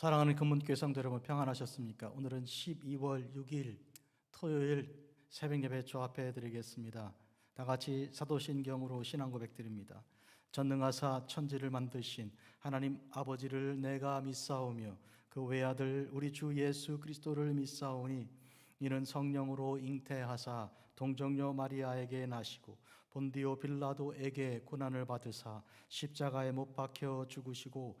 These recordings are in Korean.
사랑하는 금문교회 성도 여러분 평안하셨습니까? 오늘은 12월 6일 토요일 새벽 예배 조합해 드리겠습니다. 다 같이 사도신경으로 신앙 고백 드립니다. 전능하사 천지를 만드신 하나님 아버지를 내가 믿사오며 그 외아들 우리 주 예수 그리스도를 믿사오니 이는 성령으로 잉태하사 동정녀 마리아에게 나시고 본디오 빌라도에게 고난을 받으사 십자가에 못 박혀 죽으시고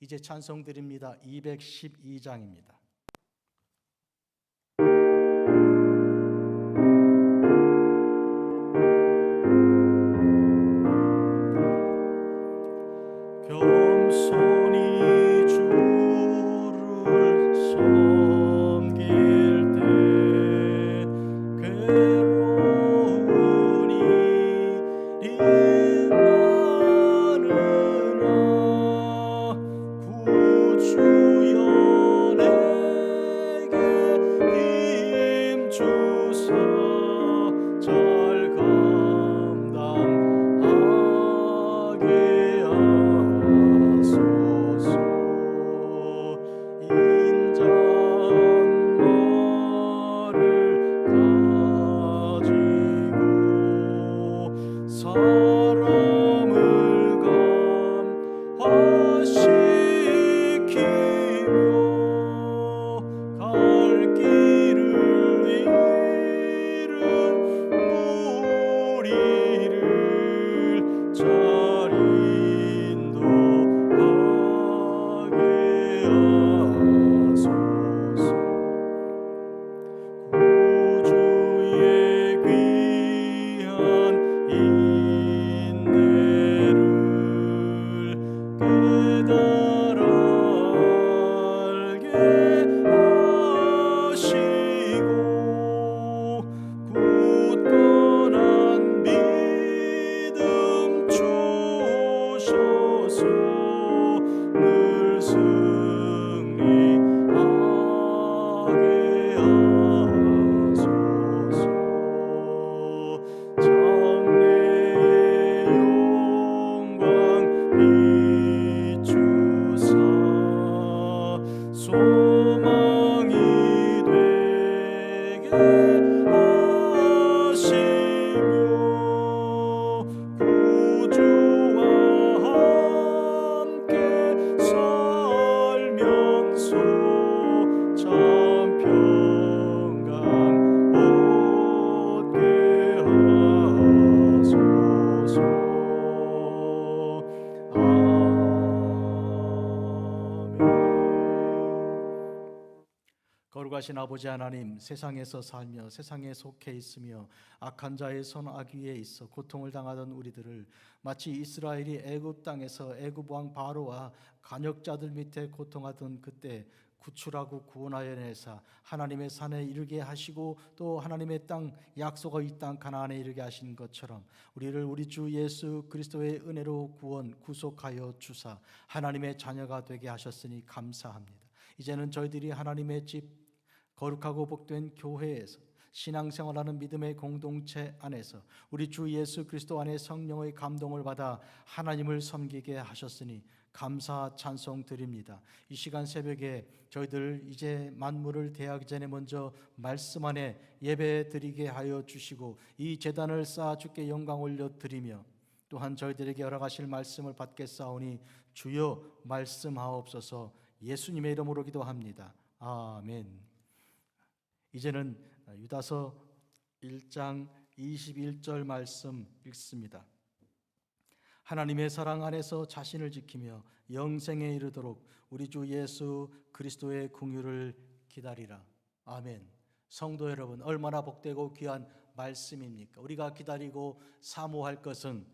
이제 찬송 드립니다. 212장입니다. 거룩하신 아버지 하나님 세상에서 살며 세상에 속해 있으며 악한 자의 손 악 위에 있어 고통을 당하던 우리들을 마치 이스라엘이 애굽 땅에서 애굽 왕 바로와 간역자들 밑에 고통하던 그때 구출하고 구원하여 내사 하나님의 산에 이르게 하시고 또 하나님의 땅 약속의 이땅 가나안에 이르게 하신 것처럼 우리를 우리 주 예수 그리스도의 은혜로 구원 구속하여 주사 하나님의 자녀가 되게 하셨으니 감사합니다. 이제는 저희들이 하나님의 집 거룩하고 복된 교회에서 신앙생활하는 믿음의 공동체 안에서 우리 주 예수 그리스도 안에 성령의 감동을 받아 하나님을 섬기게 하셨으니 감사 찬송 드립니다. 이 시간 새벽에 저희들 이제 만물을 대하기 전에 먼저 말씀 안에 예배 드리게 하여 주시고 이 재단을 쌓아 주께 영광 올려 드리며 또한 저희들에게 허락하실 말씀을 받겠사오니 주여 말씀하옵소서 예수님의 이름으로 기도합니다. 아멘. 이제는 유다서 1장 21절 말씀 읽습니다. 하나님의 사랑 안에서 자신을 지키며 영생에 이르도록 우리 주 예수 그리스도의 궁유를 기다리라. 아멘. 성도 여러분, 얼마나 복되고 귀한 말씀입니까? 우리가 기다리고 사모할 것은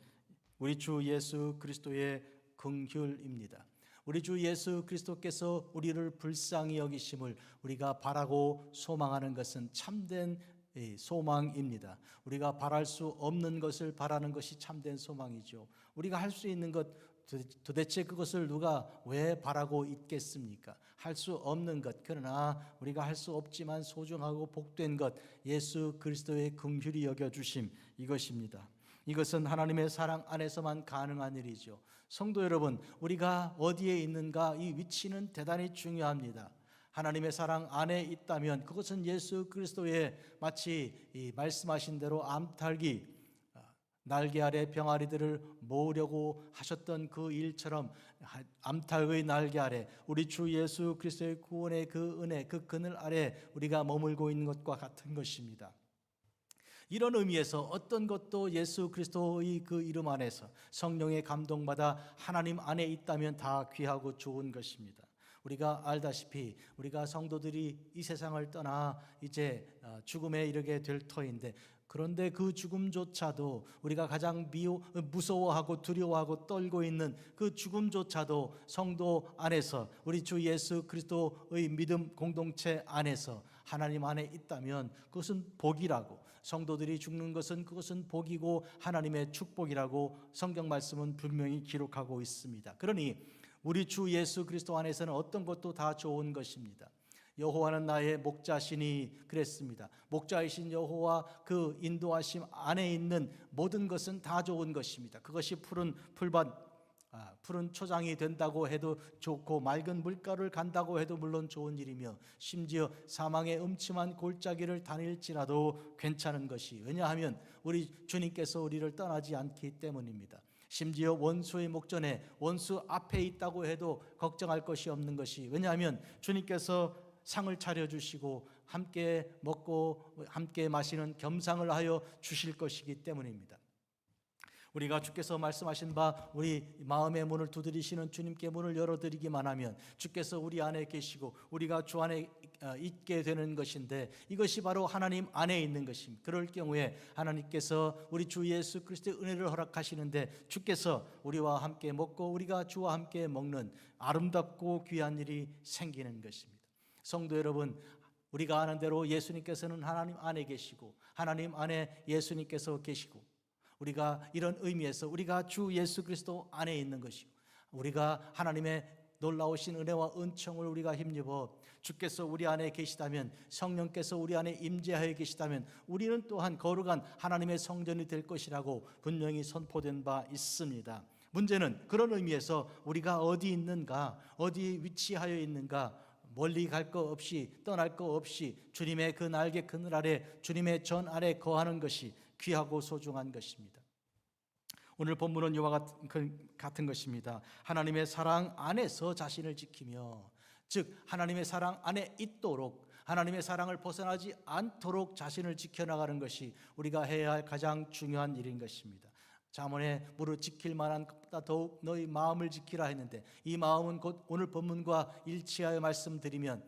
우리 주 예수 그리스도의 긍휼입니다. 우리 주 예수 그리스도께서 우리를 불쌍히 여기심을 우리가 바라고 소망하는 것은 참된 이 소망입니다. 우리가 바랄 수 없는 것을 바라는 것이 참된 소망이죠. 우리가 할 수 있는 것 도- 도대체 그것을 누가 왜 바라고 있겠습니까? 할 수 없는 것 그러나 우리가 할 수 없지만 소중하고 복된 것 예수 그리스도의 긍휼히 여겨 주심 이것입니다. 이것은 하나님의 사랑 안에서만 가능한 일이죠. 성도 여러분, 우리가 어디에 있는가 이 위치는 대단히 중요합니다. 하나님의 사랑 안에 있다면 그것은 예수 그리스도의 마치 이 말씀하신 대로 암탈기 아, 날개 아래 병아리들을 모으려고 하셨던 그 일처럼 하- 암탉의 날개 아래 우리 주 예수 그리스도의 구원의 그 은혜 그 그늘 아래 우리가 머물고 있는 것과 같은 것입니다. 이런 의미에서 어떤 것도 예수 그리스도의 그 이름 안에서 성령의 감동받아 하나님 안에 있다면 다 귀하고 좋은 것입니다. 우리가 알다시피 우리가 성도들이 이 세상을 떠나 이제 어, 죽음에 이르게 될 터인데 그런데 그 죽음조차도 우리가 가장 미워, 무서워하고 두려워하고 떨고 있는 그 죽음조차도 성도 안에서 우리 주 예수 그리스도의 믿음 공동체 안에서 하나님 안에 있다면 그것은 복이라고 성도들이 죽는 것은 그것은 복이고 하나님의 축복이라고 성경 말씀은 분명히 기록하고 있습니다. 그러니 우리 주 예수 그리스도 안에서는 어떤 것도 다 좋은 것입니다. 여호와는 나의 목자시니 그랬습니다. 목자이신 여호와 그 인도하심 안에 있는 모든 것은 다 좋은 것입니다. 그것이 푸른 풀밭 아, 푸른 초장이 된다고 해도 좋고 맑은 물가를 간다고 해도 물론 좋은 일이며 심지어 사망의 음침한 골짜기를 다닐지라도 괜찮은 것이 왜냐하면 우리 주님께서 우리를 떠나지 않기 때문입니다. 심지어 원수의 목전에 원수 앞에 있다고 해도 걱정할 것이 없는 것이 왜냐하면 주님께서 상을 차려 주시고 함께 먹고 함께 마시는 겸상을 하여 주실 것이기 때문입니다. 우리가 주께서 말씀하신 바 우리 마음의 문을 두드리시는 주님께 문을 열어드리기만 하면 주께서 우리 안에 계시고 우리가 주 안에 어, 있게 되는 것인데 이것이 바로 하나님 안에 있는 것입니다. 그럴 경우에 하나님께서 우리 주 예수 그리스도의 은혜를 허락하시는데 주께서 우리와 함께 먹고 우리가 주와 함께 먹는 아름답고 귀한 일이 생기는 것입니다. 성도 여러분, 우리가 아는 대로 예수님께서는 하나님 안에 계시고 하나님 안에 예수님께서 계시고 우리가 이런 의미에서 우리가 주 예수 그리스도 안에 있는 것이고 우리가 하나님의 놀라우신 은혜와 은총을 우리가 힘입어 주께서 우리 안에 계시다면 성령께서 우리 안에 임재하여 계시다면 우리는 또한 거룩한 하나님의 성전이 될 것이라고 분명히 선포된 바 있습니다. 문제는 그런 의미에서 우리가 어디 있는가, 어디 위치하여 있는가, 멀리 갈거 없이 떠날 거 없이 주님의 그 날개 그늘 아래 주님의 전 아래 거하는 것이 귀하고 소중한 것입니다. 오늘 본문은 이와 같은, 그- 같은 것입니다. 하나님의 사랑 안에서 자신을 지키며 즉 하나님의 사랑 안에 있도록 하나님의 사랑을 벗어나지 않도록 자신을 지켜나가는 것이 우리가 해야 할 가장 중요한 일인 것입니다. 자문에 무릇 지킬 만한 것보다 더욱 너희 마음을 지키라 했는데 이 마음은 곧 오늘 본문과 일치하여 말씀드리면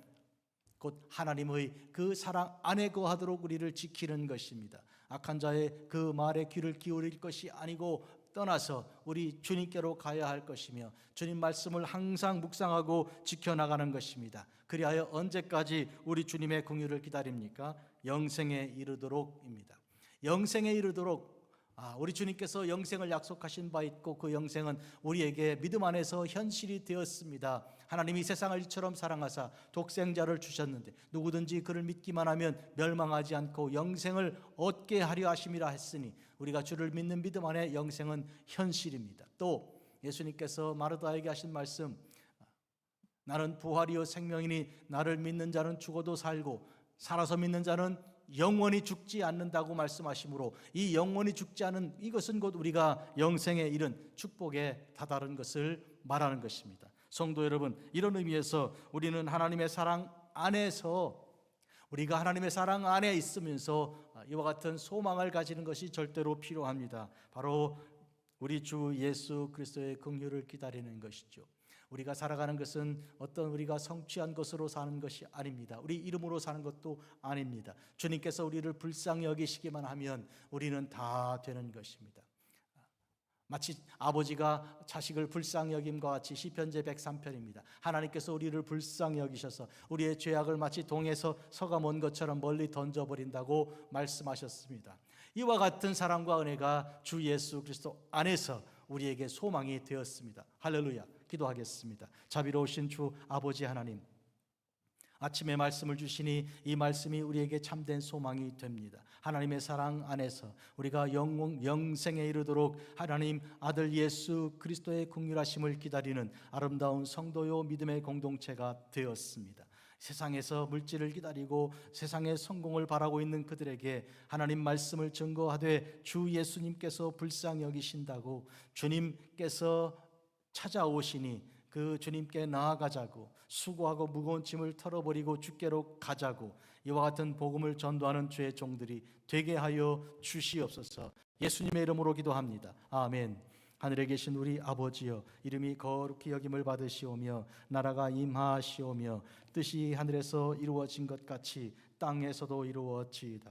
곧 하나님의 그 사랑 안에 거하도록 우리를 지키는 것입니다. 악한 자의 그 말에 귀를 기울일 것이 아니고 떠나서 우리 주님께로 가야 할 것이며 주님 말씀을 항상 묵상하고 지켜나가는 것입니다. 그리하여 언제까지 우리 주님의 공유를 기다립니까? 영생에 이르도록입니다. 영생에 이르도록 아, 우리 주님께서 영생을 약속하신 바 있고 그 영생은 우리에게 믿음 안에서 현실이 되었습니다. 하나님이 세상을 이처럼 사랑하사 독생자를 주셨는데 누구든지 그를 믿기만 하면 멸망하지 않고 영생을 얻게 하려 하심이라 했으니 우리가 주를 믿는 믿음 안에 영생은 현실입니다. 또 예수님께서 마르다에게 하신 말씀 나는 부활이요 생명이니 나를 믿는 자는 죽어도 살고 살아서 믿는 자는 영원히 죽지 않는다고 말씀하시므로 이 영원히 죽지 않은 이것은 곧 우리가 영생에 이른 축복에 다다른 것을 말하는 것입니다. 성도 여러분, 이런 의미에서 우리는 하나님의 사랑 안에서 우리가 하나님의 사랑 안에 있으면서 이와 같은 소망을 가지는 것이 절대로 필요합니다. 바로 우리 주 예수 그리스도의 긍휼을 기다리는 것이죠. 우리가 살아가는 것은 어떤 우리가 성취한 것으로 사는 것이 아닙니다. 우리 이름으로 사는 것도 아닙니다. 주님께서 우리를 불쌍히 여기시기만 하면 우리는 다 되는 것입니다. 마치 아버지가 자식을 불쌍히 여김과 같이 시편제 103편입니다. 하나님께서 우리를 불쌍히 여기셔서 우리의 죄악을 마치 동에서 서가 먼 것처럼 멀리 던져 버린다고 말씀하셨습니다. 이와 같은 사랑과 은혜가 주 예수 그리스도 안에서 우리에게 소망이 되었습니다. 할렐루야. 기도하겠습니다. 자비로우신 주 아버지 하나님 아침에 말씀을 주시니 이 말씀이 우리에게 참된 소망이 됩니다. 하나님의 사랑 안에서 우리가 영웅 영생에 이르도록 하나님 아들 예수 그리스도의 궁휼하심을 기다리는 아름다운 성도요 믿음의 공동체가 되었습니다. 세상에서 물질을 기다리고 세상의 성공을 바라고 있는 그들에게 하나님 말씀을 증거하되 주 예수님께서 불쌍히 여기신다고 주님께서 찾아오시니 그 주님께 나아가자고 수고하고 무거운 짐을 털어버리고 주께로 가자고 이와 같은 복음을 전도하는 주의 종들이 되게 하여 주시옵소서. 예수님의 이름으로 기도합니다. 아멘. 하늘에 계신 우리 아버지여 이름이 거룩히 여김을 받으시오며 나라가 임하시오며 뜻이 하늘에서 이루어진 것 같이 땅에서도 이루어지이다.